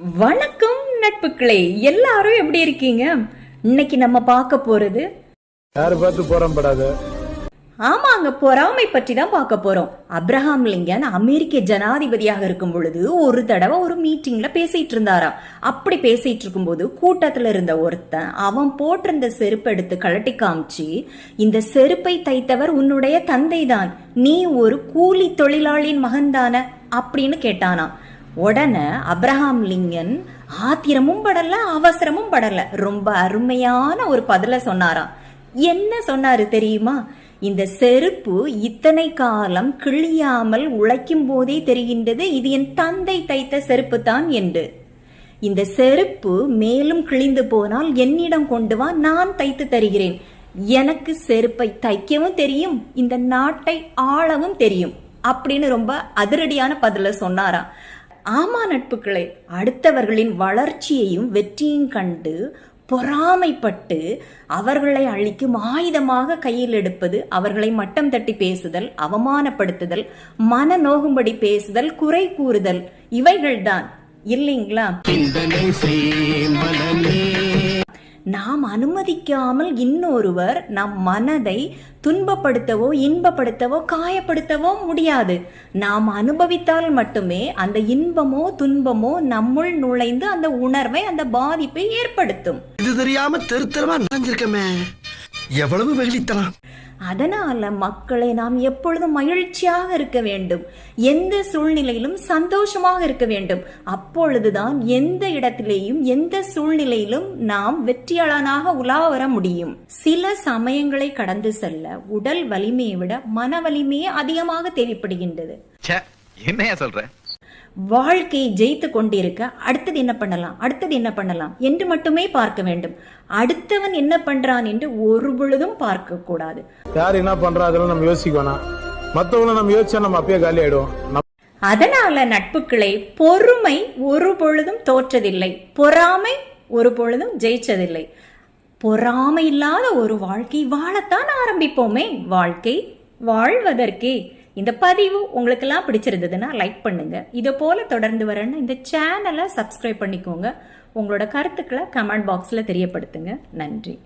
வணக்கம் நட்புகளே எல்லாரும் எப்படி இருக்கீங்க? இன்னைக்கு நம்ம பார்க்க போறது யாரு பார்த்து போறோம் படாத? ஆமாங்க பொறாமை பற்றி தான் பார்க்க போறோம். அப்ரஹாம் லிங்கன் அமெரிக்க ஜனாதிபதியாக இருக்கும் பொழுது ஒரு தடவை ஒரு மீட்டிங்ல பேசிட்டு இருந்தாராம். அப்படி பேசிட்டு இருக்கும்போது கூட்டத்துல இருந்த ஒருத்தன் அவன் போட்டிருந்த செருப்பு எடுத்து கழட்டி காமிச்சு இந்த செருப்பை தைத்தவர் உன்னுடைய தந்தைதான். நீ ஒரு கூலி தொழிலாளியின் மகன்தான? அப்படின்னு கேட்டானாம். உடனே அப்ரஹாம் லிங்கன் ஆத்திரமும் படல அவசரமும் படல. ரொம்ப அருமையான ஒரு பதில சொன்னாராம். என்ன சொன்னாரு தெரியுமா? இந்த செருப்பு இத்தனை காலம் கிழியாமல் உழைக்கும் போதே தெரிகின்றது இது என் தந்தை தைத்த செருப்பு தான் என்று. இந்த செருப்பு மேலும் கிழிந்து போனால் என்னிடம் கொண்டு வா நான் தைத்து தருகிறேன். எனக்கு செருப்பை தைக்கவும் தெரியும் இந்த நாட்டை ஆளவும் தெரியும் அப்படின்னு ரொம்ப அதிரடியான பதில சொன்னாராம். ஆமா நட்புகளை அடுத்தவர்களின் வளர்ச்சியையும் வெற்றியும் கண்டு பொறாமைப்பட்டு அவர்களை அழிக்கும் ஆயுதமாக கையில் எடுப்பது அவர்களை மட்டம் தட்டி பேசுதல் அவமானப்படுத்துதல் மன நோகும்படி பேசுதல் குறை கூறுதல் இவைகள்தான். இல்லைங்களா? சிந்திக்காமல் இன்னொருவர் நம் மனதை துன்பப்படுத்தவோ இன்பப்படுத்தவோ காயப்படுத்தவோ முடியாது. நாம் அனுபவித்தால் மட்டுமே அந்த இன்பமோ துன்பமோ நம்முள் நுழைந்து அந்த உணர்வை அந்த பாதிப்பை ஏற்படுத்தும். இது தெரியாம தெருத்தரமா தெருவா எவ்வளவு வெகுளித்தலாம் அதனால மக்களை நாம் எப்பொழுதும் மகிழ்ச்சியாக இருக்க வேண்டும். எந்த சூழ்நிலையிலும் சந்தோஷமாக இருக்க வேண்டும். அப்பொழுதுதான் எந்த இடத்திலேயும் எந்த சூழ்நிலையிலும் நாம் வெற்றியாளனாக உலா வர முடியும். சில சமயங்களை கடந்து செல்ல உடல் வலிமையை விட மன வலிமையே அதிகமாக தேவைப்படுகின்றது. என்னையா சொல்ற? வாழ்க்கையை ஜெயித்து கொண்டிருக்க அடுத்தது என்ன பண்ணலாம்? அடுத்தது என்ன பண்ணலாம்? என்று மட்டுமே பார்க்க வேண்டும். அடுத்தவன் என்ன பண்றான் என்று ஒரு பொழுதும் பார்க்க கூடாது. யார் என்ன பண்றா அதெல்லாம் நம்ம யோசிக்க வேணாம். மத்தவங்கள நம்ம யோசிச்சா நம்ம அப்பயே காலி ஆயிடுவோம். அதனால நட்புக்களே பொறுமை ஒரு பொழுதும் தோற்றதில்லை. பொறாமை ஒரு பொழுதும் ஜெயிச்சதில்லை. பொறாமை இல்லாத ஒரு வாழ்க்கை வாழத்தான் ஆரம்பிப்போமே. வாழ்க்கை வாழ்வதற்கே. இந்த பதிவு உங்களுக்கெல்லாம் பிடிச்சிருந்ததுன்னா லைக் பண்ணுங்க. இதை போல தொடர்ந்து வரேன்னு இந்த சேனலை சப்ஸ்கிரைப் பண்ணிக்கோங்க. உங்களோட கருத்துக்களை கமெண்ட் பாக்ஸில் தெரியப்படுத்துங்க. நன்றி.